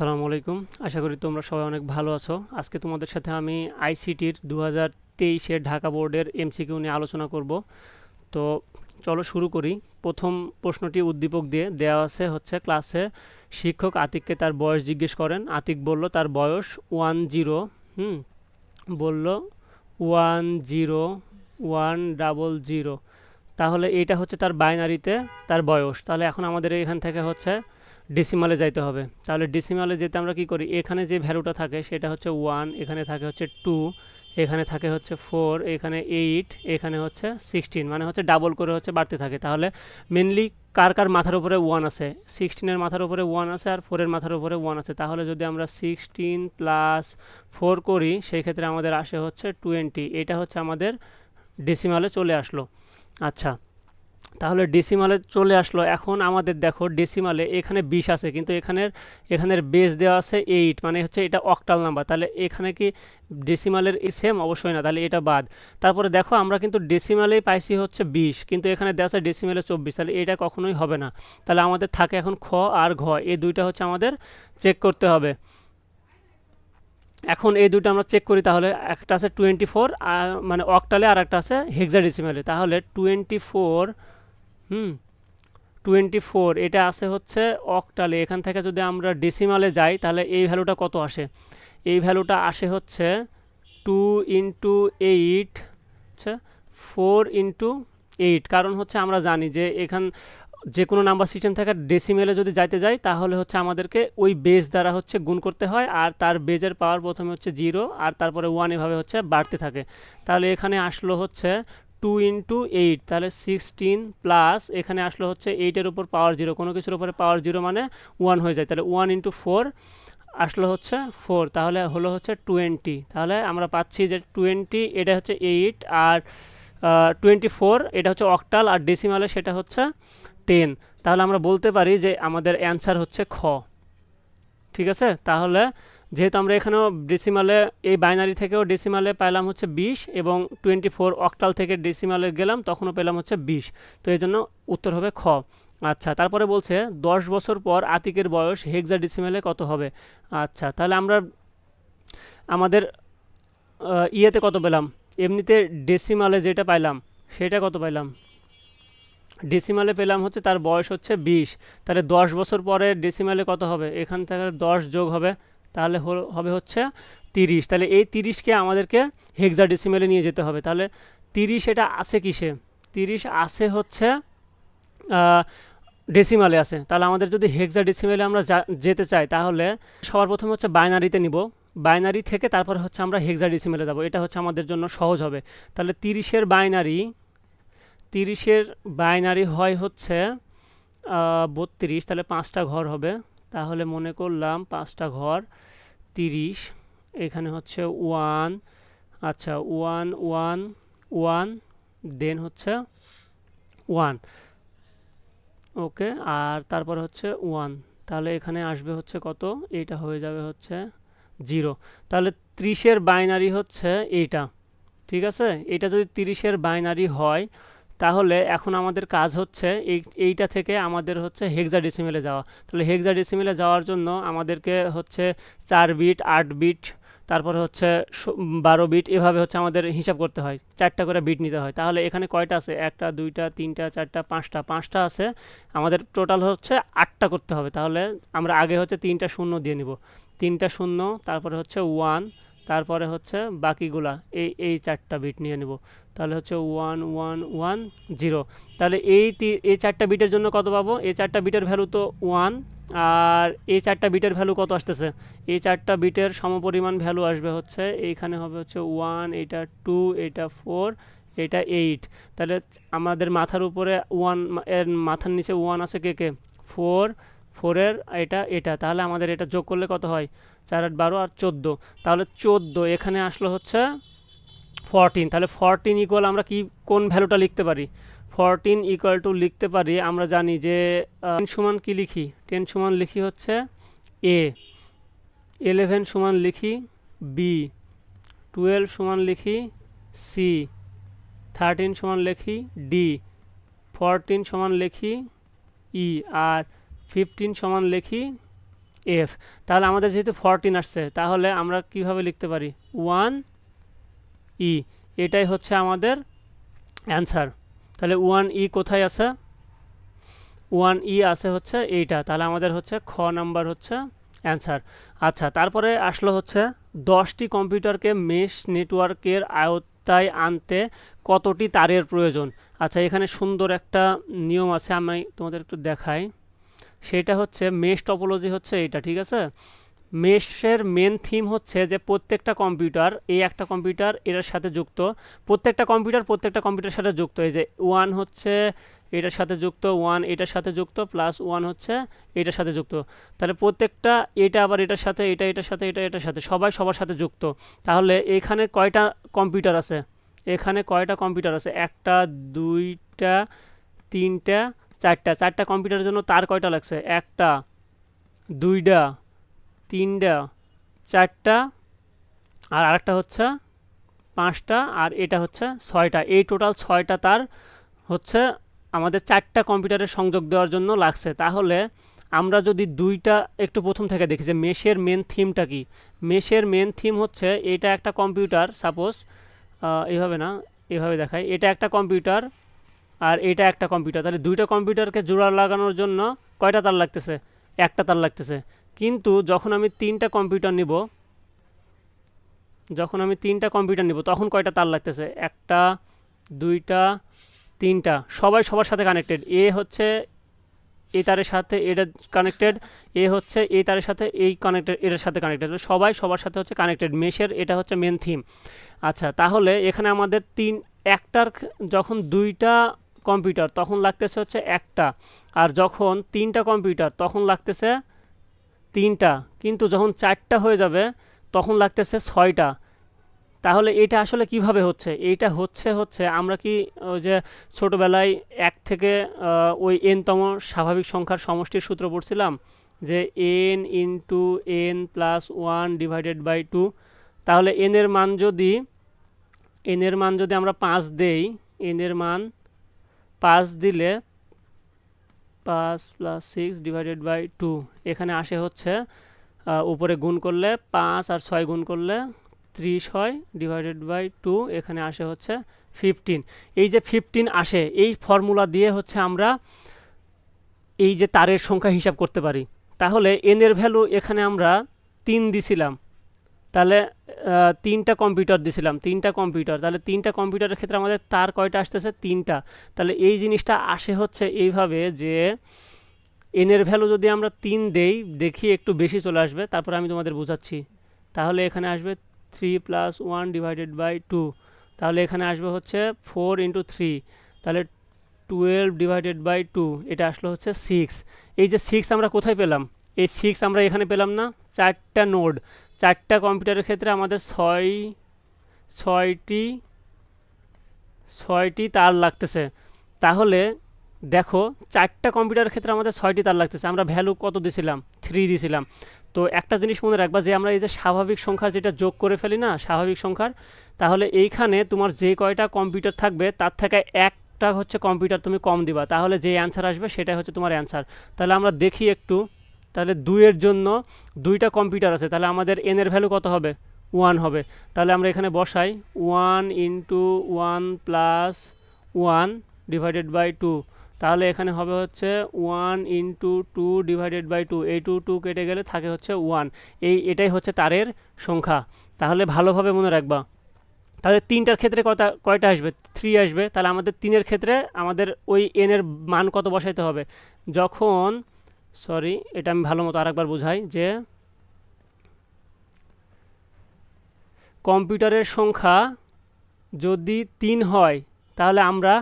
আসসালামু আলাইকুম। আশা করি তোমরা সবাই অনেক ভালো আছো। আজকে তোমাদের সাথে আমি আইসিটির দু হাজার তেইশের ঢাকা বোর্ডের এমসিকিউ নিয়ে আলোচনা করব। তো চলো শুরু করি। প্রথম প্রশ্নটি উদ্দীপক দিয়ে দেওয়া আছে হচ্ছে ক্লাসে শিক্ষক আতিককে তার বয়স জিজ্ঞেস করেন। আতিক বলল, তার বয়স ওয়ান জিরো হুম, বলল, one zero one double zero তাহলে এইটা হচ্ছে তার বাইনারিতে তার বয়স। তাহলে এখন আমাদের এখান থেকে হচ্ছে ডেসিমালে যাইতে হবে। তাহলে ডেসিমালে যেতে আমরা কি করি? এখানে যে ভ্যালুটা থাকে সেটা হচ্ছে ওয়ান এখানে থাকে হচ্ছে টু এখানে থাকে হচ্ছে ফোর এখানে এইট এখানে হচ্ছে সিক্সটিন মানে হচ্ছে ডাবল করে হচ্ছে বাড়তে থাকে। তাহলে মেনলি কার কার মাথার উপরে ওয়ান আছে? সিক্সটিনের মাথার উপরে ওয়ান আছে আর ফোরের মাথার উপরে ওয়ান আছে। তাহলে যদি আমরা সিক্সটিন প্লাস ফোর করি সেই ক্ষেত্রে আমাদের আসে হচ্ছে টোয়েন্টি এটা হচ্ছে আমাদের ডেসিমালে চলে আসলো। আচ্ছা তাহলে ডেসিমালে চলে আসলো। এখন আমাদের দেখো ডেসিমালে এখানে বিশ আছে, কিন্তু এখানের এখানের বেস দেওয়া আছে এইট মানে হচ্ছে এটা অক্টাল নাম্বার তাহলে এখানে কি ডেসিমালের সেম অবশ্যই না, তাহলে এটা বাদ। তারপরে দেখো আমরা কিন্তু ডেসিমালেই পাইছি হচ্ছে বিশ, কিন্তু এখানে দেওয়া আছে ডেসিমালে চব্বিশ, তাহলে এটা কখনোই হবে না। তাহলে আমাদের থাকে এখন খ আর ঘ, এই দুইটা হচ্ছে আমাদের চেক করতে হবে। এখন এই দুটো আমরা চেক করি তাহলে একটা আছে টোয়েন্টি ফোর মানে অক্টালে আর একটা আছে হেক্সাডেসিমালে তাহলে টোয়েন্টি ফোর হুম টোয়েন্টি ফোর এটা আছে হচ্ছে অক্টালে এখান থেকে যদি আমরা ডেসিমালে যাই, তাহলে এই ভ্যালুটা কত আসে? এই ভ্যালুটা আসে হচ্ছে টু ইন্টু এইট আচ্ছা ফোর ইন্টু এইট কারণ হচ্ছে আমরা জানি যে এখান যে কোনো নাম্বার সিস্টেম থেকে ডেসিমেলে যদি যাইতে যাই, তাহলে হচ্ছে আমাদেরকে ওই বেজ দ্বারা হচ্ছে গুণ করতে হয়, আর তার বেজের পাওয়ার প্রথমে হচ্ছে জিরো আর তারপরে ওয়ান এভাবে হচ্ছে বাড়তে থাকে। তাহলে এখানে আসলো হচ্ছে টু ইন্টু এইট তাহলে সিক্সটিন প্লাস এখানে আসলো হচ্ছে এইটের উপর পাওয়ার জিরো কোনো কিছুর উপরে পাওয়ার জিরো মানে ওয়ান হয়ে যায়। তাহলে ওয়ান ইন্টু ফোর আসলো হচ্ছে ফোর তাহলে হলো হচ্ছে টোয়েন্টি তাহলে আমরা পাচ্ছি যে টোয়েন্টি এটা হচ্ছে এইট আর টোয়েন্টি ফোর এটা হচ্ছে অক্টাল আর ডেসিমালে সেটা হচ্ছে টেন তাহলে আমরা বলতে পারি যে আমাদের অ্যান্সার হচ্ছে খ। ঠিক আছে? তাহলে যেহেতু আমরা এখানেও ডেসিমালে এই বাইনারি থেকেও ডেসিমালে পেলাম হচ্ছে বিশ এবং টোয়েন্টি ফোর অক্টাল থেকে ডেসিমালে গেলাম, তখনও পেলাম হচ্ছে বিশ। তো এই জন্য উত্তর হবে খ। আচ্ছা তারপরে বলছে, দশ বছর পর আতিকের বয়স হেক্সা ডেসিমেলে কত হবে? আচ্ছা তাহলে আমরা আমাদের ইয়েতে কত পেলাম? এমনিতে ডেসিমালে যেটা পাইলাম, সেটা কত পাইলাম? ডেসিমালে পেলাম হচ্ছে তার বয়স হচ্ছে বিশ। তাহলে দশ বছর পরে ডেসিমালে কত হবে? এখান থেকে দশ যোগ হবে, তাহলে হবে হচ্ছে তিরিশ। তাহলে এই তিরিশকে আমাদেরকে হেক্সা ডেসিমেলে নিয়ে যেতে হবে। তাহলে তিরিশ এটা আছে কিসে? তিরিশ আছে হচ্ছে ডেসিমালে আছে। তাহলে আমাদের যদি হেক্সা ডেসিমেলে আমরা যেতে চাই, তাহলে সবার প্রথমে হচ্ছে বাইনারিতে নিব। বাইনারি থেকে তারপরে হচ্ছে আমরা হেক্সা ডেসিমেলে যাব। এটা হচ্ছে আমাদের জন্য সহজ হবে। তাহলে তিরিশের বাইনারি তিরিশের বাইনারি হয় হচ্ছে বত্রিশ, তাহলে পাঁচটা ঘর হবে। তাহলে মনে করলাম পাঁচটা ঘর, তিরিশ, এখানে হচ্ছে ওয়ান আচ্ছা ওয়ান ওয়ান ওয়ান, দেন হচ্ছে ওয়ান। ওকে, আর তারপর হচ্ছে ওয়ান, তাহলে এখানে আসবে হচ্ছে কত? এটা হয়ে যাবে হচ্ছে জিরো। তাহলে ত্রিশের বাইনারি হচ্ছে এইটা, ঠিক আছে? এটা যদি তিরিশের বাইনারি হয় তাহলে এখন আমাদের কাজ হচ্ছে এই, এইটা থেকে আমাদের হচ্ছে হেক্সা ডেসিমেলে যাওয়া। তাহলে হেক্সা ডেসিমেলে যাওয়ার জন্য আমাদেরকে হচ্ছে চার বিট আট বিট তারপরে হচ্ছে বারো বিট এভাবে হচ্ছে আমাদের হিসাব করতে হয়। চারটা করে বিট নিতে হয়। তাহলে এখানে কয়টা আছে? একটা, দুইটা, তিনটা, চারটা, পাঁচটা। পাঁচটা আছে। আমাদের টোটাল হচ্ছে আটটা করতে হবে। তাহলে আমরা আগে হচ্ছে তিনটা শূন্য দিয়ে নিব। তিনটা শূন্য, তারপরে হচ্ছে ওয়ান তারপরে হচ্ছে বাকিগুলা, এই এই চারটা বিট নিয়ে নেব। তাহলে হচ্ছে ওয়ান ওয়ান ওয়ান জিরো তাহলে এই এই চারটা বিটের জন্য কত পাবো? এই চারটা বিটের ভ্যালু তো ওয়ান আর এই চারটা বিটের ভ্যালু কত আসতেছে? এই চারটা বিটের সমপরিমাণ ভ্যালু আসবে হচ্ছে, এইখানে হবে হচ্ছে ওয়ান এটা টু এটা ফোর এটা এইট তাহলে আমাদের মাথার উপরে ওয়ানের মাথার নিচে ওয়ান আছে কে কে? ফোর ফোরের এটা এটা। তাহলে আমাদের এটা যোগ করলে কত হয়? চার আট বারো আর চোদ্দ। তাহলে চোদ্দ, এখানে আসলো হচ্ছে ফরটিন তাহলে ফরটিন ইকুয়াল আমরা কি, কোন ভ্যালুটা লিখতে পারি? ফরটিন ইকুয়াল টু লিখতে পারি, আমরা জানি যে টেন সমান কি লিখি? টেন সমান লিখি হচ্ছে এ এলেভেন সমান লিখি বি টুয়েলভ সমান লিখি সি থার্টিন সমান লিখি ডি ফরটিন সমান লিখি ই আর ফিফটিন সমান লিখি এফ তাহলে আমাদের যেহেতু ফরটিন আসছে, তাহলে আমরা কীভাবে লিখতে পারি? ওয়ান ই এটাই হচ্ছে আমাদের অ্যান্সার তাহলে ওয়ান ই কোথায় আছে? ওয়ান ই আছে হচ্ছে এইটা, তাহলে আমাদের হচ্ছে খ নাম্বার হচ্ছে অ্যান্সার আচ্ছা তারপরে আসলো হচ্ছে দশটি কম্পিউটারকে মেশ নেটওয়ার্কের আয়ত্তায় আনতে কতটি তারের প্রয়োজন? আচ্ছা এখানে সুন্দর একটা নিয়ম আছে, আমি তোমাদের একটু দেখাই। সেটা হচ্ছে মেশ টপোলজি হচ্ছে এটা, ঠিক আছে? মেশের মেন থিম হচ্ছে যে প্রত্যেকটা কম্পিউটার এই একটা কম্পিউটার এটার সাথে যুক্ত। প্রত্যেকটা কম্পিউটার প্রত্যেকটা কম্পিউটারের সাথে যুক্ত। এই যে ওয়ান হচ্ছে এটার সাথে যুক্ত ওয়ান এটার সাথে যুক্ত প্লাস ওয়ান হচ্ছে এটার সাথে যুক্ত। তাহলে প্রত্যেকটা এটা আবার এটার সাথে, এটা এটার সাথে, এটা এটার সাথে, সবাই সবার সাথে যুক্ত। তাহলে এখানে কয়টা কম্পিউটার আছে? এখানে কয়টা কম্পিউটার আছে? একটা, দুইটা, তিনটা চারটা চারটা কম্পিউটারের জন্য তার কয়টা লাগছে? একটা, দুইটা, তিনটা, চারটা, আর আরেকটা হচ্ছে পাঁচটা, আর এটা হচ্ছে ছয়টা। এই টোটাল ছয়টা তার হচ্ছে আমাদের চারটা কম্পিউটারের সংযোগ দেওয়ার জন্য লাগছে। তাহলে আমরা যদি দুইটা একটু প্রথম থেকে দেখি যে মেশের মেন থিমটা কি? মেশের মেন থিম হচ্ছে এটা একটা কম্পিউটার সাপোজ এইভাবে না, এভাবে দেখায় এটা একটা কম্পিউটার আর এটা একটা কম্পিউটার। তাহলে দুইটা কম্পিউটারকে জোড়া লাগানোর জন্য কয়টা তার লাগতেছে? একটা তার লাগতেছে। কিন্তু যখন আমি তিনটা কম্পিউটার নিব, যখন আমি তিনটা কম্পিউটার নিব, তখন কয়টা তার লাগতেছে? একটা, দুইটা, তিনটা। সবাই সবার সাথে কানেক্টেড এ হচ্ছে এই তারের সাথে এটা কানেক্টেড এ হচ্ছে এই তারের সাথে এই কানেক্টেড এটার সাথে কানেক্টেড সবাই সবার সাথে হচ্ছে কানেক্টেড মেশের এটা হচ্ছে মেন থিম আচ্ছা তাহলে এখানে আমাদের তিন, একটার যখন দুইটা কম্পিউটার, তখন লাগতেছে হচ্ছে একটা। আর যখন তিনটা কম্পিউটার, তখন লাগতেছে তিনটা। কিন্তু যখন চারটা হয়ে যাবে, তখন লাগতেছে ছয়টা। তাহলে এটা আসলে কীভাবে হচ্ছে? এইটা হচ্ছে হচ্ছে আমরা কি ওই যে ছোটোবেলায় এক থেকে ওই এনতম স্বাভাবিক সংখ্যার সমষ্টির সূত্র পড়ছিলাম যে n into n plus one divided by two তাহলে এনের মান যদি এনের মান যদি আমরা পাঁচ দেই এনের মান পাঁচ দিলে পাঁচ plus six divided by two এখানে আসে হচ্ছে উপরে গুণ করলে পাঁচ আর ছয় গুণ করলে ত্রিশ হয় ডিভাইডেড বাই টু এখানে আসে হচ্ছে ফিফটিন এই যে ফিফটিন আসে, এই ফর্মুলা দিয়ে হচ্ছে আমরা এই যে তারের সংখ্যা হিসাব করতে পারি। তাহলে এনের ভ্যালু এখানে আমরা তিন দিছিলাম। তাহলে তিনটা কম্পিউটার দিছিলাম, তিনটা কম্পিউটার তাহলে তিনটা কম্পিউটারের ক্ষেত্রে আমাদের তার কয়টা আসতেছে? তিনটা। তাহলে এই জিনিসটা আসে হচ্ছে এইভাবে যে এনের ভ্যালু যদি আমরা তিন দেই, দেখি একটু বেশি চলে আসবে, তারপর আমি তোমাদের বোঝাচ্ছি। তাহলে এখানে আসবে three plus one divided by two তাহলে এখানে আসবে হচ্ছে ফোর ইন্টু থ্রি তাহলে টুয়েলভ ডিভাইডেড বাই টু এটা আসলো হচ্ছে সিক্স এই যে সিক্স আমরা কোথায় পেলাম? এই সিক্স আমরা এখানে পেলাম না? চারটা নোড চারটা কম্পিউটারের ক্ষেত্রে আমাদের ছয়, ছয়টি ছয়টি তার লাগতেছে। তাহলে দেখো, চারটা কম্পিউটারের ক্ষেত্রে আমাদের ছয়টি তার লাগতেছে। আমরা ভ্যালু কত দিছিলাম? থ্রি দিছিলাম। তো একটা জিনিস মনে রাখবা যে আমরা এই যে স্বাভাবিক সংখ্যা যেটা যোগ করে ফেলি না, স্বাভাবিক সংখ্যার, তাহলে এইখানে তোমার যে কয়টা কম্পিউটার থাকবে, তার থেকে একটা হচ্ছে কম্পিউটার তুমি কম দিবা। তাহলে যে অ্যান্সার আসবে সেটাই হচ্ছে তোমার অ্যান্সার তাহলে আমরা দেখি একটু। তাহলে দুইয়ের জন্য দুইটা কম্পিউটার আছে, তাহলে আমাদের এনের ভ্যালু কত হবে? ওয়ান হবে। তাহলে আমরা এখানে বসাই one into one plus one divided by two তাহলে এখানে হবে হচ্ছে one into two divided by two এই টু টু কেটে গেলে থাকে হচ্ছে ওয়ান এই, এটাই হচ্ছে তারের সংখ্যা। তাহলে ভালোভাবে মনে রাখবা। তাহলে তিনটার ক্ষেত্রে কয়টা কয়টা আসবে? থ্রি আসবে। তাহলে আমাদের তিনের ক্ষেত্রে আমাদের ওই এনের মান কত বসাইতে হবে? যখন সরি, এটা আমি ভালো মতো আরেকবার বুঝাই যে কম্পিউটারের সংখ্যা যদি তিন হয়, তাহলে আমরা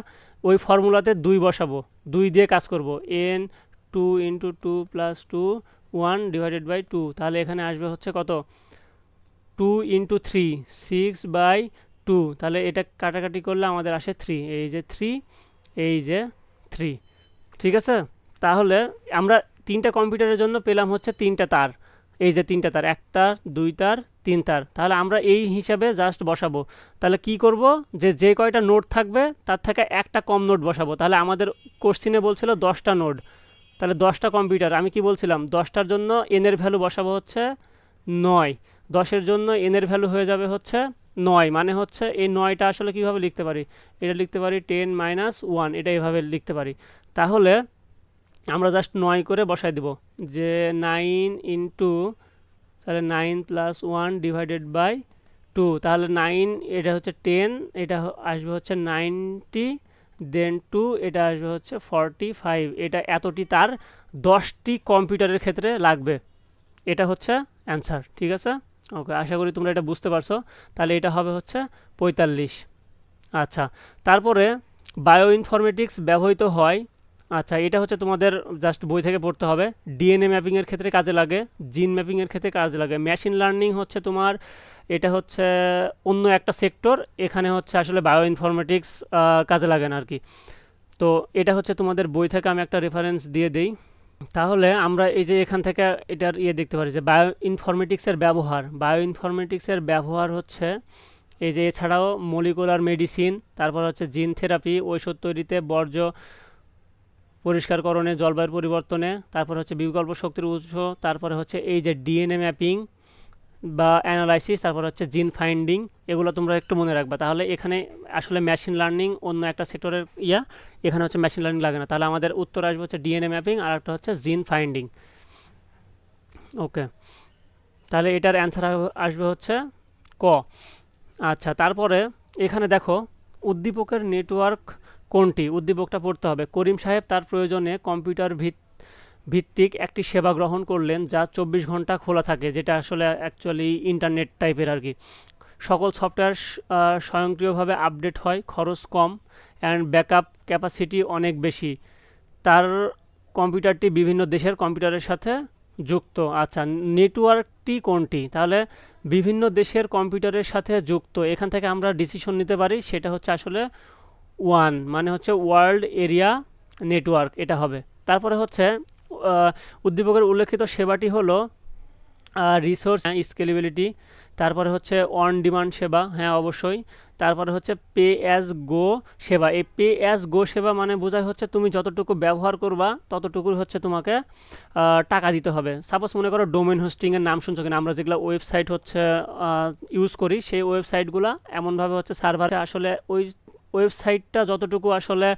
ওই ফর্মুলাতে দুই বসাবো, দুই দিয়ে কাজ করব। N two into two plus two, one divided by two, তাহলে এখানে আসবে হচ্ছে কত? Two into three, six by two, তাহলে এটা কাটাকাটি করলে আমাদের আসে থ্রি, এই যে থ্রি, এই যে থ্রি, ঠিক আছে? তাহলে আমরা তিনটা কম্পিউটারের জন্য পেলাম হচ্ছে তিনটা তার। এই যে তিনটা তার, এক তার, দুই তার, তিন তার। তাহলে আমরা এই হিসাবে জাস্ট বসাবো। তাহলে কি করব? যে যে কয়টা নোট থাকবে, তার থেকে একটা কম নোট বসাবো। তাহলে আমাদের কোশ্চিনে বলছিল দশটা নোট তাহলে দশটা কম্পিউটার, আমি কি বলছিলাম? দশটার জন্য এনের ভ্যালু বসাবো হচ্ছে নয়। দশের জন্য এনের ভ্যালু হয়ে যাবে হচ্ছে নয়। মানে হচ্ছে এই নয়টা আসলে কীভাবে লিখতে পারি? এটা লিখতে পারি টেন মাইনাস ওয়ান, এটা এভাবে লিখতে পারি। তাহলে আমরা জাস্ট নয় করে বসাই দেব। যে নাইন ইন্টু তাহলে nine plus one divided by two তাহলে নাইন এটা হচ্ছে টেন এটা আসবে হচ্ছে নাইনটি দেন টু এটা আসবে হচ্ছে ফর্টি ফাইভ এটা এতটি তার দশটি কম্পিউটারের ক্ষেত্রে লাগবে। এটা হচ্ছে অ্যান্সার ঠিক আছে? ওকে আশা করি তোমরা এটা বুঝতে পারছ। তাহলে এটা হবে হচ্ছে পঁয়তাল্লিশ। আচ্ছা তারপরে বায়ো ইনফরমেটিক্স ব্যবহৃত হয় আচ্ছা এটা হচ্ছে তোমাদের জাস্ট বই থেকে পড়তে হবে। ডিএনএ ম্যাপিংয়ের ক্ষেত্রে কাজে লাগে জিন ম্যাপিংয়ের ক্ষেত্রে কাজে লাগে। মেশিন লার্নিং হচ্ছে তোমার, এটা হচ্ছে অন্য একটা সেক্টর এখানে হচ্ছে আসলে বায়ো ইনফরমেটিক্স কাজে লাগে না আর কি তো এটা হচ্ছে তোমাদের বই থেকে আমি একটা রেফারেন্স দিয়ে দেই। তাহলে আমরা এই যে এখান থেকে এটার ইয়ে দেখতে পারি যে বায়ো ইনফরমেটিক্সের ব্যবহার। বায়ো ইনফরমেটিক্সের ব্যবহার হচ্ছে এই যে এছাড়াও মলিকুলার মেডিসিন তারপর হচ্ছে জিন থেরাপি ঔষধ তৈরিতে বর্জ্য পরিষ্কারকরণে, জলবায়ুর পরিবর্তনে, তারপর হচ্ছে বিকল্প শক্তির উৎস, তারপরে হচ্ছে এই যে ডিএনএ ম্যাপিং বা অ্যানালাইসিস, তারপর হচ্ছে জিন ফাইন্ডিং, এগুলো তোমরা একটু মনে রাখবা। তাহলে এখানে আসলে মেশিন লার্নিং অন্য একটা সেক্টরের ইয়া, এখানে হচ্ছে মেশিন লার্নিং লাগে না। তাহলে আমাদের উত্তর আসবে হচ্ছে ডিএনএ ম্যাপিং আর একটা হচ্ছে জিন ফাইন্ডিং। ওকে, তাহলে এটার অ্যান্সার আসবে হচ্ছে ক। আচ্ছা তারপরে এখানে দেখো, উদ্দীপকের নেটওয়ার্ক কোনটি? উদ্দীপকটা পড়তে হবে। করিম সাহেব তার প্রয়োজনে কম্পিউটার ভিত- ভিত্তিক একটি সেবা গ্রহণ করলেন যা চব্বিশ ঘণ্টা খোলা থাকে, যেটা আসলে অ্যাকচুয়ালি ইন্টারনেট টাইপের আর কি। সকল সফটওয়্যার স্বয়ংক্রিয়ভাবে আপডেট হয়, খরচ কম অ্যান্ড ব্যাকআপ ক্যাপাসিটি অনেক বেশি। তার কম্পিউটারটি বিভিন্ন দেশের কম্পিউটারের সাথে যুক্ত। আচ্ছা নেটওয়ার্কটি কোনটি? তাহলে বিভিন্ন দেশের কম্পিউটারের সাথে যুক্ত। এখান থেকে আমরা ডিসিশন নিতে পারি, সেটা হচ্ছে আসলে ওয়ান মানে হচ্ছে ওয়ার্ল্ড এরিয়া নেটওয়ার্ক এটা হবে। তারপরে হচ্ছে উদ্দীপকের উল্লেখিত সেবাটি হলো রিসোর্স স্কেলেবিলিটি তারপরে হচ্ছে অন ডিমান্ড সেবা হ্যাঁ অবশ্যই। তারপরে হচ্ছে পে অ্যাজ গো সেবা। এই পে অ্যাজ গো সেবা মানে বোঝায় হচ্ছে তুমি যতটুকু ব্যবহার করবা ততটুকু হচ্ছে তোমাকে টাকা দিতে হবে। সাপোজ মনে করো ডোমেন হোস্টিংয়ের নাম শুনছো কিনা, আমরা যেগুলো ওয়েবসাইট হচ্ছে ইউজ করি, সেই ওয়েবসাইটগুলো এমনভাবে হচ্ছে সার্ভারে আসলে ওই ওয়েবসাইটটা যতটুকু আসলে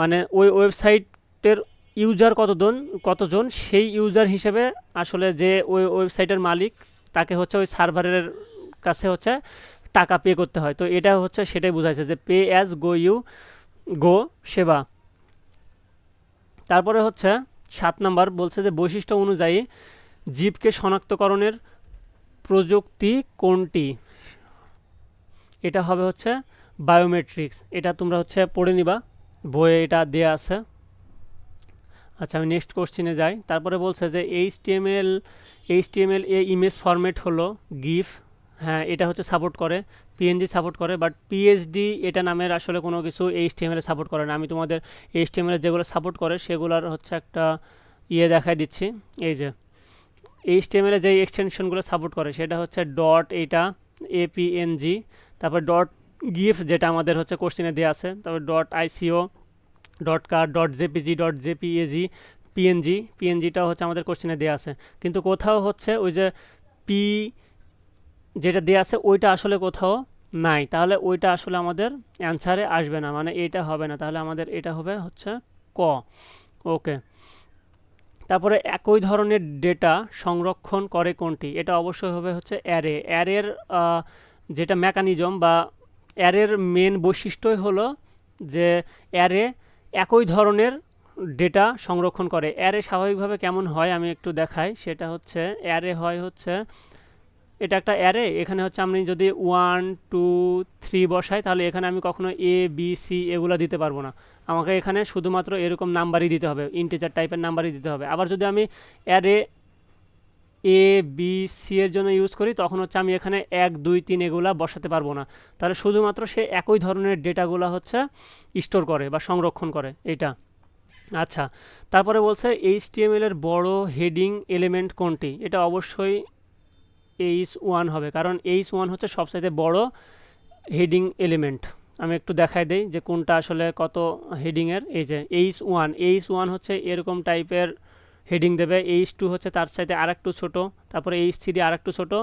মানে ওই ওয়েবসাইটের ইউজার কতজন কতজন, সেই ইউজার হিসেবে আসলে যে ওই ওয়েবসাইটের মালিক, তাকে হচ্ছে ওই সার্ভারের কাছে হচ্ছে টাকা পে করতে হয়। তো এটা হচ্ছে সেটাই বোঝাইছে যে pay as go you go সেবা। তারপরে হচ্ছে সাত নাম্বার বলছে যে বৈশিষ্ট্য অনুযায়ী জীবকে শনাক্তকরণের প্রযুক্তি কোনটি? এটা হবে হচ্ছে বায়োমেট্রিক্স এটা তোমরা হচ্ছে পড়ে নিবা, বইয়ে এটা দেয়া আছে। আচ্ছা আমি নেক্সট কোশ্চেনে যাই। তারপরে বলছে যে এইচটিএমএল এইচটিএমএল এ ইমেজ ফরম্যাট হলো গিফ হ্যাঁ এটা হচ্ছে সাপোর্ট করে পিএনজি সাপোর্ট করে বাট পিএইচডি এটা নামের আসলে কোনো কিছু এইচ এইচটিএমএল সাপোর্ট করে না। আমি তোমাদের এইচ এইচটিএমএল যেগুলো সাপোর্ট করে, সেগুলোর হচ্ছে একটা ইয়ে দেখাই দিচ্ছি। এই যে এইচ এইচটিএমএল যে এক্সটেনশনগুলো সাপোর্ট করে, সেটা হচ্ছে ডট এইটা এপিএনজি তারপর ডট গিফ যেটা আমাদের হচ্ছে কোশ্চেনে দেওয়া আছে, তারপর dot ICO dot car dot JPG dot JPEG PNG পিএনজিটাও হচ্ছে আমাদের কোশ্চেনে দেওয়া আছে। কিন্তু কোথাও হচ্ছে ওই যে পি যেটা দেওয়া আছে ওইটা আসলে কোথাও নাই। তাহলে ওইটা আসলে আমাদের অ্যান্সারে আসবে না মানে এটা হবে না। তাহলে আমাদের এটা হবে হচ্ছে ক। ওকে। তারপরে একই ধরনের ডেটা সংরক্ষণ করে কোনটি? এটা অবশ্যই হবে হচ্ছে অ্যারে অ্যারের যেটা মেকানিজম বা অ্যারের মেন বৈশিষ্ট্যই হলো যে অ্যারে একই ধরনের ডেটা সংরক্ষণ করে। অ্যারে স্বাভাবিকভাবে কেমন হয় আমি একটু দেখাই। সেটা হচ্ছে, অ্যারে হয় হচ্ছে, এটা একটা অ্যারে, এখানে হচ্ছে আমি যদি ওয়ান টু থ্রি বসাই, তাহলে এখানে আমি কখনো এ বি সি এগুলো দিতে পারব না। আমাকে এখানে শুধুমাত্র এরকম নাম্বারই দিতে হবে। ইন্টিজার টাইপের নাম্বারই দিতে হবে। আবার যদি আমি অ্যারে এ বি সি এর জন্য ইউজ করি, তখন হচ্ছে আমি এখানে এক, দুই, তিন এগুলা বসাতে পারব না। তাহলে শুধুমাত্র সে একই ধরনের ডেটাগুলো হচ্ছে স্টোর করে বা সংরক্ষণ করে এটা আচ্ছা তারপরে বলছে এইচটিএমএল এর বড় হেডিং এলিমেন্ট কোনটি? এটা অবশ্যই এইচ ওয়ান হবে, কারণ এইচ ওয়ান হচ্ছে সবচাইতে বড় হেডিং এলিমেন্ট আমি একটু দেখাই দেই যে কোনটা আসলে কত হেডিংয়ের এই যে এইচ ওয়ান এইচ ওয়ান হচ্ছে এরকম টাইপের হেডিং দেবে এইচ টু হচ্ছে তার সাথে আর একটু ছোটো, তারপরে এইচ থ্রি আর একটু ছোটো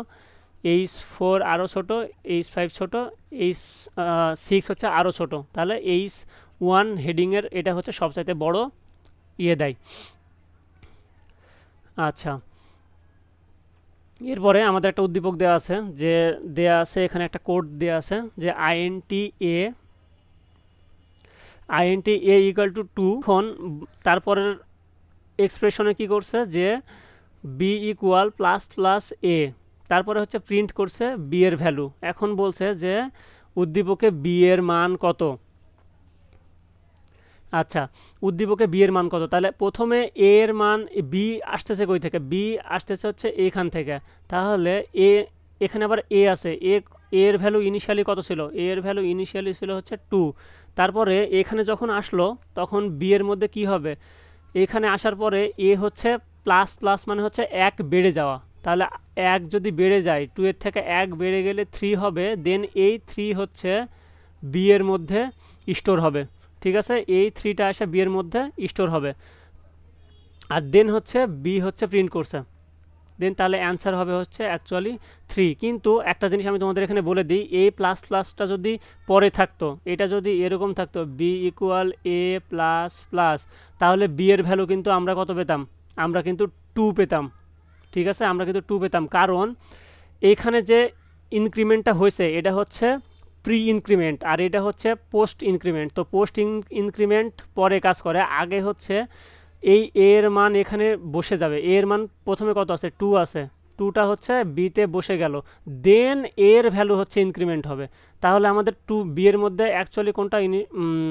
এইচ ফোর আরও ছোটো এইচ ফাইভ ছোটো এইচ সিক্স হচ্ছে আরও ছোটো। তাহলে এইচ ওয়ান হেডিংয়ের এটা হচ্ছে সবচাইতে বড় ইয়ে দেয়। আচ্ছা। এরপরে আমাদের একটা উদ্দীপক দেওয়া আছে, যে দেয়া আছে, এখানে একটা কোড দেওয়া আছে, যে INT A INT A equal two two এখন তারপরের এক্সপ্রেশনে কি করছে? যে B equal plus plus A তারপরে হচ্ছে প্রিন্ট করছে বি এর ভ্যালু এখন বলছে যে উদ্দীপকে বি এর মান কত? আচ্ছা উদ্দীপকে বি এর মান কত? তাহলে প্রথমে এ এর মান বি আসতেছে কই থেকে? বি আসতেছে হচ্ছে এখান থেকে। তাহলে এ এখানে আবার এ আছে। এ এর ভ্যালু ইনিশিয়ালি কত ছিল? এ এর ভ্যালু ইনিশিয়ালি ছিল হচ্ছে টু তারপরে এখানে যখন আসলো, তখন বি এর মধ্যে কি হবে? এখানে আসার পরে এ হচ্ছে প্লাস প্লাস মানে হচ্ছে এক বেড়ে যাওয়া। তাহলে এক যদি বেড়ে যায় টু এর থেকে এক বেড়ে গেলে থ্রি হবে দেন এই থ্রি হচ্ছে বি এর মধ্যে স্টোর হবে। ঠিক আছে? এই থ্রিটা এসে বি এর মধ্যে স্টোর হবে। আর দেন হচ্ছে বি হচ্ছে প্রিন্ট করছে। দেন তাহলে অ্যান্সার হবে হচ্ছে অ্যাকচুয়ালি থ্রি কিন্তু একটা জিনিস আমি তোমাদের এখানে বলে দিই এ প্লাস প্লাসটা যদি পরে থাকতো, এটা যদি এরকম থাকতো B equal A plus plus তাহলে বি এর ভ্যালু কিন্তু আমরা কত পেতাম? আমরা কিন্তু টু পেতাম। ঠিক আছে? আমরা কিন্তু টু পেতাম। কারণ এখানে যে ইনক্রিমেন্টটা হয়েছে, এটা হচ্ছে প্রি ইনক্রিমেন্ট আর এটা হচ্ছে পোস্ট ইনক্রিমেন্ট তো পোস্ট ইনক্রিমেন্ট পরে কাজ করে, আগে হচ্ছে এই এর মান এখানে বসে যাবে। এর মান প্রথমে কত আছে? টু আছে। টুটা হচ্ছে বিতে বসে গেল। দেন এর ভ্যালু হচ্ছে ইনক্রিমেন্ট হবে। তাহলে আমাদের টু বি এর মধ্যে অ্যাকচুয়ালি কোনটা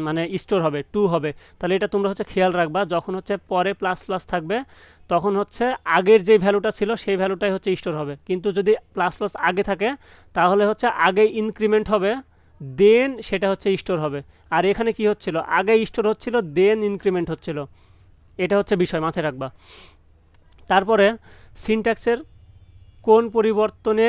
মানে স্টোর হবে? টু হবে। তাহলে এটা তোমরা হচ্ছে খেয়াল রাখবা, যখন হচ্ছে পরে প্লাস প্লাস থাকবে, তখন হচ্ছে আগের যে ভ্যালুটা ছিল, সেই ভ্যালুটাই হচ্ছে স্টোর হবে। কিন্তু যদি প্লাস প্লাস আগে থাকে, তাহলে হচ্ছে আগে ইনক্রিমেন্ট হবে দেন সেটা হচ্ছে স্টোর হবে। আর এখানে কি হচ্ছিল? আগে স্টোর হচ্ছিল দেন ইনক্রিমেন্ট হচ্ছিল। এটা হচ্ছে বিষয়, মাথায় রাখবা। তারপরে সিনট্যাক্সের কোন পরিবর্তনে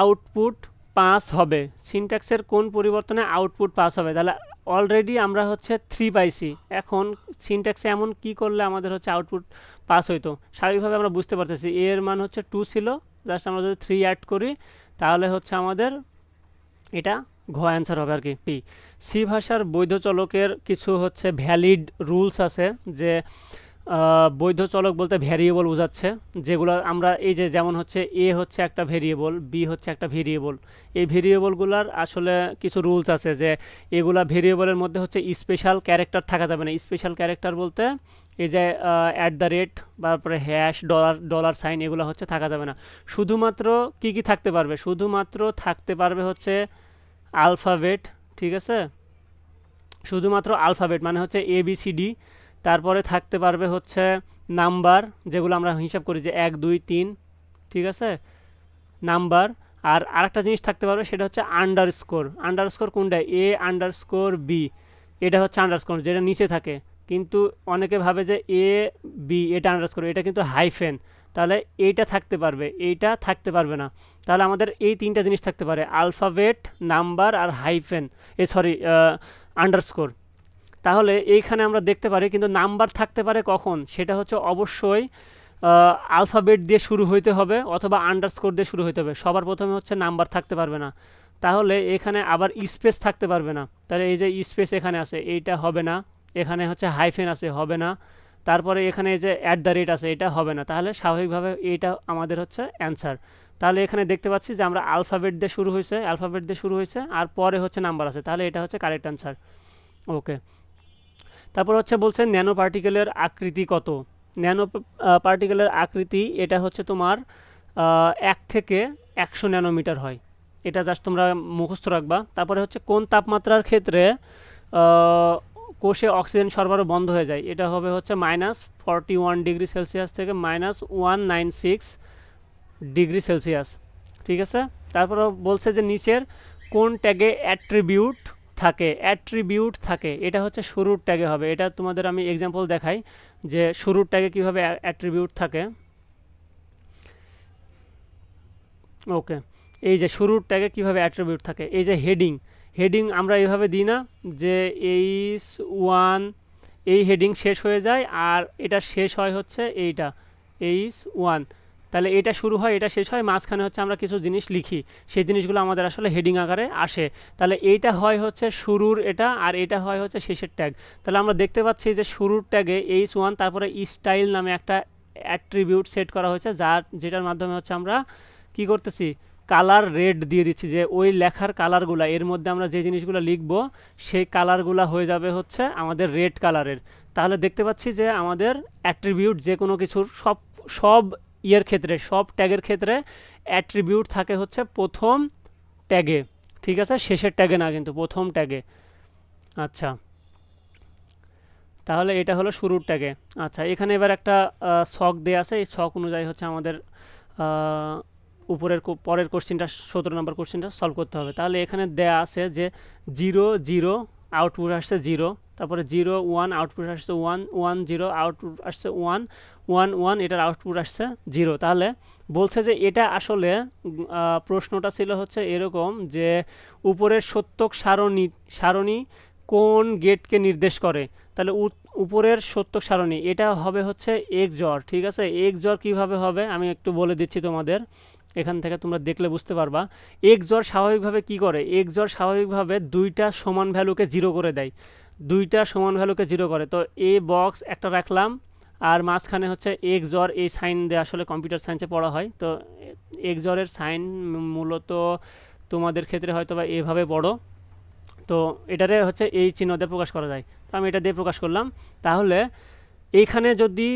আউটপুট পাস হবে? সিনট্যাক্সের কোন পরিবর্তনে আউটপুট পাস হবে? তাহলে অলরেডি আমরা হচ্ছে থ্রি পাইছি। এখন সিনট্যাক্সে এমন কি করলে আমাদের হচ্ছে আউটপুট পাস হইতো? স্বাভাবিকভাবে আমরা বুঝতে পারতেছি। এর মান হচ্ছে টু ছিল। জাস্ট আমরা যদি থ্রি অ্যাড করি, তাহলে হচ্ছে আমাদের এটা ঘ অ্যান্সার হবে আর কি পি সি ভাষার বৈধ চলকের কিছু হচ্ছে ভ্যালিড রুলস আছে, যে বৈধ চলক বলতে ভ্যারিয়েবল বোঝাচ্ছে, যেগুলো আমরা এই যে যেমন হচ্ছে এ হচ্ছে একটা ভেরিয়েবল বি হচ্ছে একটা ভেরিয়েবল এই ভেরিয়েবলগুলোর আসলে কিছু রুলস আছে যে এগুলা ভেরিয়েবলের মধ্যে হচ্ছে স্পেশাল ক্যারেক্টার থাকা যাবে না। স্পেশাল ক্যারেক্টার বলতে এই যে অ্যাট দ্য রেট তারপরে হ্যাশ ডলার ডলার সাইন এগুলো হচ্ছে থাকা যাবে না। শুধুমাত্র কি কি থাকতে পারবে? শুধুমাত্র থাকতে পারবে হচ্ছে আলফাবেট ঠিক আছে? শুধুমাত্র আলফাবেট মানে হচ্ছে এ বি সি ডি তারপরে থাকতে পারবে হচ্ছে নাম্বার, যেগুলো আমরা হিসাব করি যে এক, দুই, তিন, ঠিক আছে? নাম্বার, আর আরেকটা জিনিস থাকতে পারবে সেটা হচ্ছে আন্ডার স্কোর আন্ডার স্কোর কোনটা? A under score B. এটা হচ্ছে আন্ডার স্কোর যেটা নিচে থাকে। কিন্তু অনেকে ভাবে যে এ, বি, এটা আন্ডার স্কোর এটা কিন্তু হাইফেন। তাহলে এইটা থাকতে পারবে, এইটা থাকতে পারবে না। তাহলে আমাদের এই তিনটা জিনিস থাকতে পারে, আলফাবেট, নাম্বার আর হাইফেন। এ, সরি আন্ডারস্কোর। তাহলে এইখানে আমরা দেখতে পারি, কিন্তু নাম্বার থাকতে পারে কখন? সেটা হচ্ছে অবশ্যই আলফাবেট দিয়ে শুরু হইতে হবে অথবা আন্ডারস্কোর দিয়ে শুরু হইতে হবে। সবার প্রথমে হচ্ছে নাম্বার থাকতে পারবে না। তাহলে এখানে আবার স্পেস থাকতে পারবে না। তাহলে এই যে স্পেস এখানে আছে, এইটা হবে না। এখানে হচ্ছে হাইফেন আছে, হবে না। তারপরে এখানে এই যে অ্যাট দ্য রেট আছে, এটা হবে না। তাহলে স্বাভাবিকভাবে এইটা আমাদের হচ্ছে অ্যান্সার তাহলে এখানে দেখতে পাচ্ছি যে আমরা আলফাবেট দিয়ে শুরু হয়েছে আলফাবেট দিয়ে শুরু হয়েছে আর পরে হচ্ছে নাম্বার আছে। তাহলে এটা হচ্ছে কারেক্ট অ্যান্সার ওকে তারপর হচ্ছে বলছে ন্যানো পার্টিকেলের আকৃতি কত? ন্যানো পার্টিকেলের আকৃতি, এটা হচ্ছে তোমার এক থেকে একশো ন্যানোমিটার হয়। এটা জাস্ট তোমরা মুখস্থ রাখবা। তারপরে হচ্ছে কোন তাপমাত্রার ক্ষেত্রে কোষে অক্সিজেন সরবরাহ বন্ধ হয়ে যায়? এটা হবে হচ্ছে minus forty one degree Celsius থেকে minus one nine six degree Celsius ঠিক আছে? তারপর বলছে যে নিচের কোন ট্যাগে অ্যাট্রিবিউট থাকে অ্যাট্রিবিউট থাকে, এটা হচ্ছে শুরুর ট্যাগে হবে। এটা তোমাদের আমি এক্সাম্পল দেখাই যে শুরুর ট্যাগে কীভাবে অ্যাট্রিবিউট থাকে। ওকে এই যে শুরুর ট্যাগে কীভাবে অ্যাট্রিবিউট থাকে, এই যে হেডিং হেডিং আমরা এইভাবে দিই না যে এইচ ওয়ান, এই হেডিং শেষ হয়ে যায় আর এটা শেষ হয় হচ্ছে এইটা, এইচ ওয়ান। তাহলে এটা শুরু হয়, এটা শেষ হয়, মাঝখানে হচ্ছে আমরা কিছু জিনিস লিখি। সেই জিনিসগুলো আমাদের আসলে হেডিং আকারে আসে। তাহলে এইটা হয় হচ্ছে শুরুর এটা আর এটা হয় হচ্ছে শেষের ট্যাগ তাহলে আমরা দেখতে পাচ্ছি যে শুরুর ট্যাগে এইচ ওয়ান তারপরে স্টাইল নামে একটা অ্যাট্রিবিউট সেট করা হয়েছে, যার, যেটার মাধ্যমে হচ্ছে আমরা কি করতেছি? কালার রেড দিয়ে দিচ্ছি যে ওই লেখার কালারগুলা এর মধ্যে আমরা যে জিনিসগুলো লিখব, সেই কালারগুলা হয়ে যাবে হচ্ছে আমাদের রেড কালারের তাহলে দেখতে পাচ্ছি যে আমাদের অ্যাট্রিবিউট যে কোনো কিছুর সব সব ইয়ের ক্ষেত্রে, সব ট্যাগের ক্ষেত্রে অ্যাট্রিবিউট থাকে হচ্ছে প্রথম ট্যাগে ঠিক আছে? শেষের ট্যাগে না কিন্তু, প্রথম ট্যাগে আচ্ছা। তাহলে এটা হলো শুরুর ট্যাগে আচ্ছা এখানে এবার একটা ছক দেওয়া আছে। এই ছক অনুযায়ী হচ্ছে আমাদের উপরের পরের কোশ্চেনটা সতেরো নম্বর কোশ্চেনটা সলভ করতে হবে। তাহলে এখানে দেয়া আছে যে জিরো জিরো আউটপুট আসছে জিরো তারপরে জিরো, ওয়ান আউটপুট আসছে ওয়ান ওয়ান, জিরো আউটপুট আসছে ওয়ান ওয়ান ওয়ান, এটার আউটপুট আসছে জিরো। তাহলে বলছে যে এটা আসলে প্রশ্নটা ছিল হচ্ছে এরকম যে উপরের সত্যক সারণী সারণী কোন গেটকে নির্দেশ করে? তাহলে উপরের সত্যক সারণী, এটা হবে হচ্ছে এক জ্বর, ঠিক আছে? এক জ্বর কীভাবে হবে? আমি একটু বলে দিচ্ছি তোমাদের। এখান থেকে তোমরা দেখলে বুঝতে পারবা। এক জ্বর স্বাভাবিকভাবে কি করে? এক জ্বর স্বাভাবিকভাবে দুইটা সমান ভ্যালুকে জিরো করে দেয়। দুইটা সমান ভ্যালুকে জিরো করে। তো এ বক্স একটা রাখলাম, আর মাঝখানে হচ্ছে এক জ্বর, এই সাইন দিয়ে আসলে কম্পিউটার সায়েন্সে পড়া হয়। তো এক জ্বরের সাইন মূলত তোমাদের ক্ষেত্রে হয়তো বা এভাবে বড়। তো এটারে হচ্ছে এই চিহ্ন দিয়ে প্রকাশ করা যায়। তো আমি এটা দিয়ে প্রকাশ করলাম। তাহলে এইখানে যদি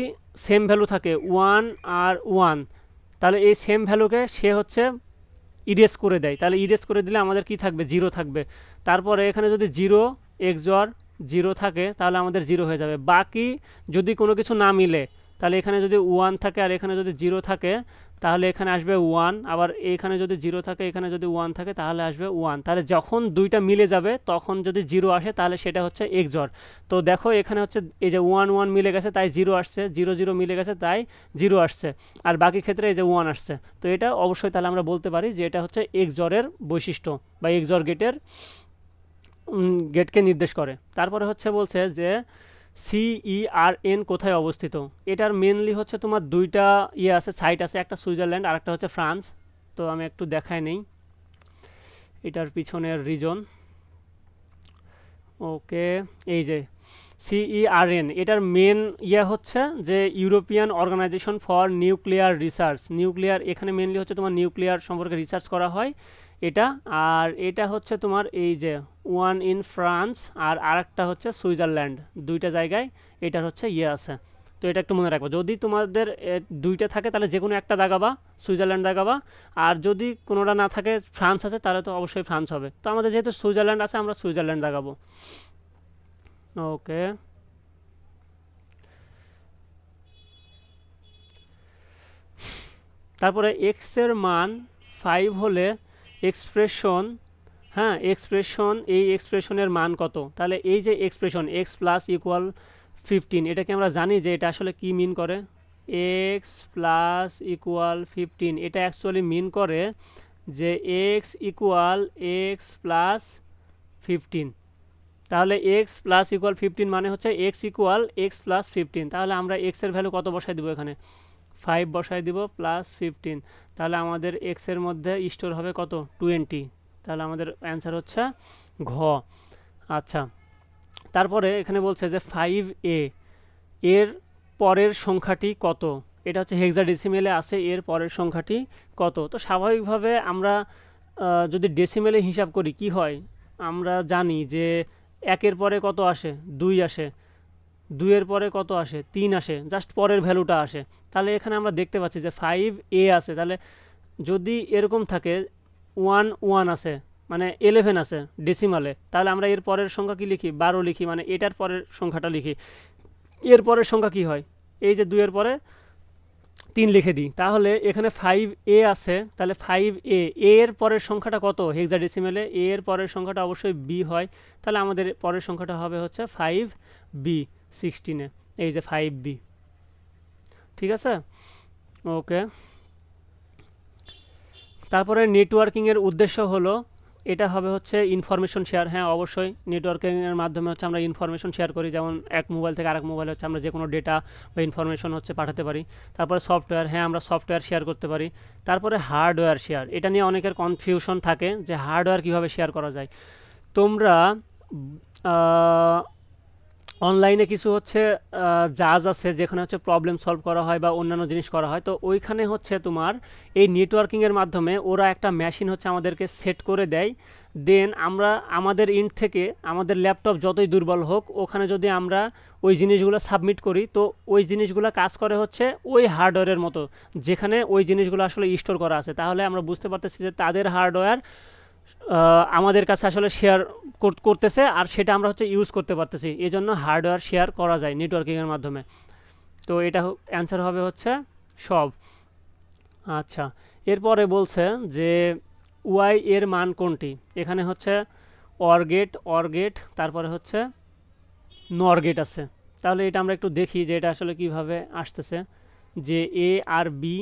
সেম ভ্যালু থাকে ওয়ান আর ওয়ান তাহলে এই সেম ভ্যালুকে সে হচ্ছে ইরেজ করে দেয়। তাহলে ইরেজ করে দিলে আমাদের কি থাকবে? জিরো থাকবে। তারপরে এখানে যদি জিরো এক্সর জিরো থাকে, তাহলে আমাদের জিরো হয়ে যাবে। বাকি যদি কোনো কিছু না মিলে, তাহলে এখানে যদি ওয়ান থাকে আর এখানে যদি জিরো থাকে, তাহলে এখানে আসবে ওয়ান আবার এখানে যদি জিরো থাকে, এখানে যদি ওয়ান থাকে, তাহলে আসবে ওয়ান তাহলে যখন দুইটা মিলে যাবে, তখন যদি জিরো আসে, তাহলে সেটা হচ্ছে এক্সর তো দেখো এখানে হচ্ছে এই যে ওয়ান ওয়ান মিলে গেছে, তাই জিরো আসছে। জিরো জিরো মিলে গেছে, তাই জিরো আসছে। আর বাকি ক্ষেত্রে এই যে ওয়ান আসছে। তো এটা অবশ্যই তাহলে আমরা বলতে পারি যে এটা হচ্ছে এক্সরের বৈশিষ্ট্য বা এক্সর গেটের গেটকে নির্দেশ করে। তারপরে হচ্ছে বলছে যে সিইআর এন কোথায় অবস্থিত? এটার মেনলি হচ্ছে তোমার দুইটা ইয়ে আছে সাইট আছে, একটা সুইজারল্যান্ড আর একটা হচ্ছে ফ্রান্স। তো আমি একটু দেখাই নেই। এটার পিছনের রিজন ওকে, এই যে সিইআরএন এটার মেন ইয়ে হচ্ছে যে European organisation for nuclear research nuclear এখানে মেনলি হচ্ছে তোমার নিউক্লিয়ার সম্পর্কে রিসার্চ করা হয়। এটা, আর এটা হচ্ছে তোমার এই যে ওয়ান ইন ফ্রান্স আর আরেকটা হচ্ছে সুইজারল্যান্ড দুইটা জায়গায় এটার হচ্ছে ইয়ে আছে। তো এটা একটু মনে রাখব, যদি তোমাদের দুইটা থাকে তাহলে যে কোনো একটা দাগাবা সুইজারল্যান্ড দাগাবা, আর যদি কোনোটা না থাকে ফ্রান্স আছে তাহলে তো অবশ্যই ফ্রান্স হবে। তো আমাদের যেহেতু সুইজারল্যান্ড আছে আমরা সুইজারল্যান্ড দাগাবো। ওকে তারপরে এক্সের মান ফাইভ হলে এক্সপ্রেশন হ্যাঁ এক্সপ্রেশন এই এক্সপ্রেশনের মান কত? তাহলে এই যে expression X plus equal fifteen এটাকে আমরা জানি যে এটা আসলে কি মিন করে? এক্স প্লাস ইকুয়াল ফিফটিন এটা অ্যাকচুয়ালি মিন করে যে X equal X plus fifteen তাহলে এক্স প্লাস ইকুয়াল ফিফটিন মানে হচ্ছে X equal X plus fifteen তাহলে আমরা এক্সের ভ্যালু কত বসাই দেবো এখানে? ফাইভ বসাই দিব প্লাস ফিফটিন তাহলে আমাদের এক্সের মধ্যে স্টোর হবে কত? টোয়েন্টি তাহলে আমাদের অ্যান্সার হচ্ছে ঘ। আচ্ছা। তারপরে এখানে বলছে যে ফাইভ এ এর পরের সংখ্যাটি কত? এটা হচ্ছে হেক্সাডেসিমেলে আছে, এর পরের সংখ্যাটি কত? তো স্বাভাবিকভাবে আমরা যদি ডেসিমেলে হিসাব করি, কি হয়? আমরা জানি যে একের পরে কত আসে? দুই আসে। দুইয়ের পরে কত আসে? তিন আসে। জাস্ট পরের ভ্যালুটা আসে। তাহলে এখানে আমরা দেখতে পাচ্ছি যে ফাইভ এ আছে। তাহলে যদি এরকম থাকে ওয়ান ওয়ান আছে মানে ইলেভেন আছে ডেসিমালে তাহলে আমরা এর পরের সংখ্যা কি লিখি? বারো লিখি মানে এটার পরের সংখ্যাটা লিখি। এর পরের সংখ্যা কি হয়? এই যে দুইয়ের পরে তিন লিখে দিই। তাহলে এখানে ফাইভ এ আছে। তাহলে ফাইভ এ এর পরের সংখ্যাটা কত? হেক্সাডেসিমেলে এ এর পরের সংখ্যাটা অবশ্যই বি হয়। তাহলে আমাদের পরের সংখ্যাটা হবে হচ্ছে ফাইভ বি সিক্সটিনে এই যে ফাইভ বি ঠিক আছে? ওকে তারপরে নেটওয়ার্কিংয়ের উদ্দেশ্য হলো, এটা হবে হচ্ছে ইনফরমেশন শেয়ার হ্যাঁ অবশ্যই নেটওয়ার্কিংয়ের মাধ্যমে হচ্ছে আমরা ইনফরমেশন শেয়ার করি। যেমন এক মোবাইল থেকে আরেক মোবাইলে হচ্ছে আমরা যে কোনো ডেটা বা ইনফরমেশন হচ্ছে পাঠাতে পারি। তারপরে সফটওয়্যার হ্যাঁ আমরা সফটওয়্যার শেয়ার করতে পারি। তারপরে হার্ডওয়্যার শেয়ার এটা নিয়ে অনেকের কনফিউশন থাকে যে হার্ডওয়্যার কীভাবে শেয়ার করা যায়। তোমরা অনলাইনে কিছু হচ্ছে জাজ আছে যেখানে হচ্ছে প্রবলেম সলভ করা হয় বা অন্যান্য জিনিস করা হয়। তো ওইখানে হচ্ছে তোমার এই নেটওয়ার্কিংয়ের মাধ্যমে ওরা একটা মেশিন হচ্ছে আমাদেরকে সেট করে দেয়। দেন আমরা, আমাদের ইন্ড থেকে আমাদের ল্যাপটপ যতই দুর্বল হোক, ওখানে যদি আমরা ওই জিনিসগুলো সাবমিট করি, তো ওই জিনিসগুলো কাজ করে হচ্ছে ওই হার্ডওয়্যারের মতো, যেখানে ওই জিনিসগুলো আসলে স্টোর করা আছে। তাহলে আমরা বুঝতে পারতেছি যে তাদের হার্ডওয়্যার আমাদের কাছে আসলে শেয়ার করতেছে আর সেটা আমরা হচ্ছে ইউজ করতে পারতেছি। এই জন্য হার্ডওয়্যার শেয়ার করা যায় নেটওয়ার্কিংয়ের মাধ্যমে। তো এটা অ্যান্সার হবে হচ্ছে সব। আচ্ছা এরপরে বলছে যে ওয়াই এর মান কোনটি? এখানে হচ্ছে অর গেট অর গেট তারপরে হচ্ছে নর গেট আছে। তাহলে এটা আমরা একটু দেখি যে এটা আসলে কীভাবে আসতেছে। যে এ আর বি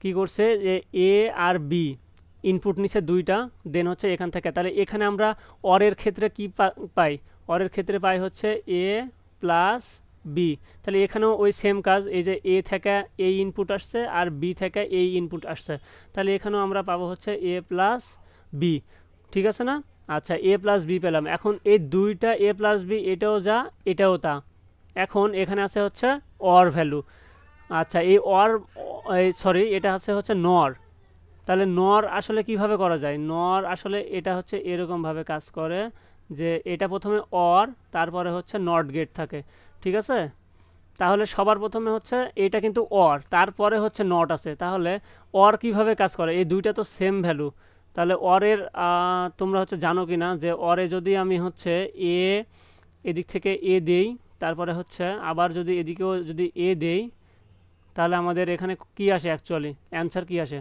কি করছে? যে এ আর বি ইনপুট নিচ্ছে দুইটা দেন হচ্ছে এখান থেকে। তাহলে এখানে আমরা অরের ক্ষেত্রে কি পাই? অরের ক্ষেত্রে পাই হচ্ছে এ প্লাস বি তাহলে এখানেও ওই সেম কাজ, এই যে এ থেকে এই ইনপুট আসছে আর বি থেকে এই ইনপুট আসছে। তাহলে এখানেও আমরা পাবো হচ্ছে এ প্লাস বি ঠিক আছে না? আচ্ছা এ প্লাস বি পেলাম। এখন এই দুইটা এ প্লাস বি এটাও যা, এটাও তা। এখন এখানে আছে হচ্ছে অর ভ্যালু। আচ্ছা এই অর সরি এটা আছে হচ্ছে নর। তাহলে নর আসলে কীভাবে করা যায়? নর আসলে এটা হচ্ছে এরকমভাবে কাজ করে যে এটা প্রথমে অর, তারপরে হচ্ছে নট গেট থাকে, ঠিক আছে? তাহলে সবার প্রথমে হচ্ছে এটা কিন্তু অর, তারপরে হচ্ছে নট আছে। তাহলে অর কীভাবে কাজ করে? এই দুইটা তো সেম ভ্যালু তাহলে অরের তোমরা হচ্ছে জানো কি না যে অরে যদি আমি হচ্ছে এ, এদিক থেকে এ দেই, তারপরে হচ্ছে আবার যদি এদিকেও যদি এ দেই, তাহলে আমাদের এখানে কি আসে অ্যাকচুয়ালি অ্যান্সার কি আসে?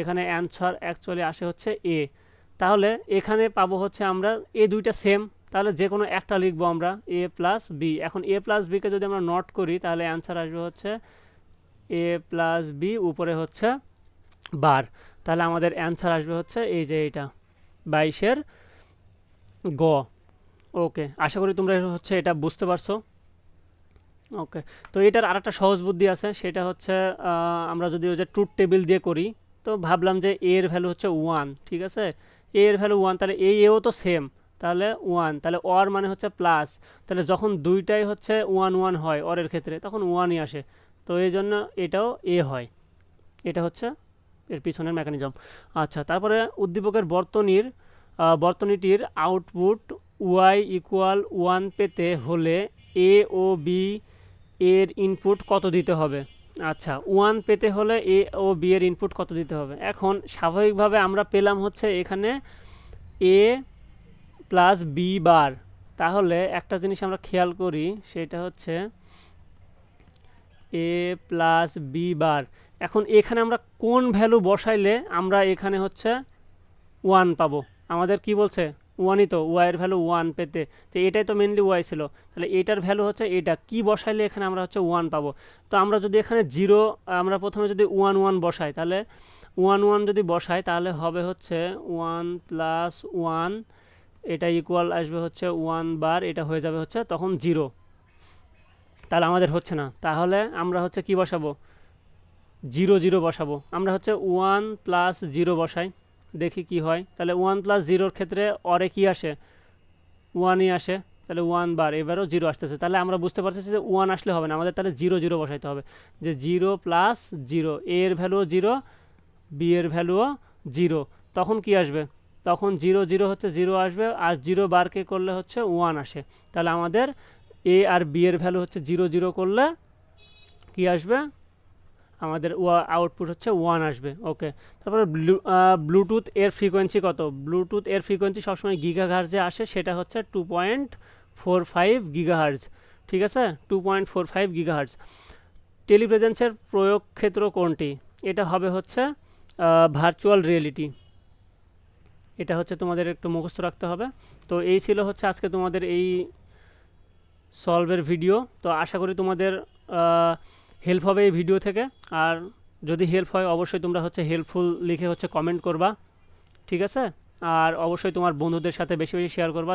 এখানে অ্যান্সার অ্যাকচুয়ালি আসে হচ্ছে এ তাহলে এখানে পাবো হচ্ছে আমরা এ দুইটা সেম তাহলে যে কোনো একটা লিখব আমরা এ প্লাস বি এখন এ প্লাস বিকে যদি আমরা নট করি, তাহলে অ্যান্সার আসবে হচ্ছে এ প্লাস বি উপরে হচ্ছে বার তাহলে আমাদের অ্যান্সার আসবে হচ্ছে এই যে এইটা, বাইশের গ। ওকে আশা করি তোমরা হচ্ছে এটা বুঝতে পারছ। ওকে তো এটার আরেকটা সহজ বুদ্ধি আছে, সেটা হচ্ছে আমরা যদি ওই যে ট্রুথ টেবিল দিয়ে করি তো ভাবলাম যে এ এর ভ্যালু হচ্ছে ওয়ান ঠিক আছে? এ এর ভ্যালু ওয়ান তাহলে এই এও তো সেম তাহলে ওয়ান তাহলে অর মানে হচ্ছে প্লাস তাহলে যখন দুইটাই হচ্ছে ওয়ান ওয়ান হয় অরের ক্ষেত্রে, তখন ওয়ানই আসে, তো এই জন্য এটাও এ হয়, এটা হচ্ছে এর পিছনের মেকানিজম আচ্ছা তারপরে উদ্দীপকের বর্তনীর বর্তনীটির আউটপুট ওয়াই ইকুয়াল ওয়ান পেতে হলে এ ও বি এর ইনপুট কত দিতে হবে? আচ্ছা ওয়ান পেতে হলে এ ও বি এর ইনপুট কত দিতে হবে? এখন স্বাভাবিকভাবে আমরা পেলাম হচ্ছে এখানে এ প্লাস বি বার তাহলে একটা জিনিস আমরা খেয়াল করি, সেটা হচ্ছে এ প্লাস বি বার এখন এখানে আমরা কোন ভ্যালু বসাইলে আমরা এখানে হচ্ছে ওয়ান পাবো? আমাদের কি বলছে? ওয়ানই তো ওয়াইয়ের ভ্যালু ওয়ান পেতে। তো এটাই তো মেনলি ওয়াই ছিল। তাহলে এটার ভ্যালু হচ্ছে এটা। কি বসাইলে এখানে আমরা হচ্ছে ওয়ান পাবো? তো আমরা যদি এখানে জিরো আমরা প্রথমে যদি ওয়ান ওয়ান বসাই, তাহলে ওয়ান ওয়ান যদি বসাই, তাহলে হবে হচ্ছে ওয়ান প্লাস ওয়ান এটা ইকুয়াল আসবে হচ্ছে ওয়ান বার এটা হয়ে যাবে হচ্ছে তখন জিরো তাহলে আমাদের হচ্ছে না। তাহলে আমরা হচ্ছে কি বসাবো? জিরো জিরো বসাবো। আমরা হচ্ছে ওয়ান প্লাস জিরো বসাই। দেখি কি হয়। তাহলে ওয়ান প্লাস জিরোর ক্ষেত্রে অরে কি আসে? ওয়ানই আসে। তাহলে ওয়ান বার এবারও জিরো আসতেছে। তাহলে আমরা বুঝতে পারতেছি যে ওয়ান আসলে হবে না। আমাদের তাহলে জিরো জিরো বসাইতে হবে। যে জিরো প্লাস জিরো এর ভ্যালুও জিরো বি এর ভ্যালুও জিরো তখন কি আসবে? তখন জিরো জিরো হচ্ছে জিরো আসবে আর জিরো বারকে করলে হচ্ছে ওয়ান আসে। তাহলে আমাদের এ আর বি এর ভ্যালু হচ্ছে জিরো জিরো করলে কি আসবে? আমাদের আউটপুট হচ্ছে ওয়ান আসবে ওকে তারপরে ব্লু ব্লুটুথ এর ফ্রিকোয়েন্সি কত? ব্লুটুথ এর ফ্রিকোয়েন্সি সবসময় গিগাহার্জে আসে, সেটা হচ্ছে two point four five gigahertz ঠিক আছে? Two point four five gigahertz টেলিপ্রেজেন্সের প্রয়োগ ক্ষেত্র কোনটি? এটা হবে হচ্ছে ভার্চুয়াল রিয়েলিটি এটা হচ্ছে তোমাদের একটু মুখস্থ রাখতে হবে। তো এই ছিল হচ্ছে আজকে তোমাদের এই সলভের ভিডিও তো আশা করি তোমাদের হেল্প হবে এই ভিডিও থেকে। আর যদি হেল্প হয়, অবশ্যই তোমরা হচ্ছে হেল্পফুল লিখে হচ্ছে কমেন্ট করবা। ঠিক আছে? আর অবশ্যই তোমার বন্ধুদের সাথে বেশি বেশি শেয়ার করবা।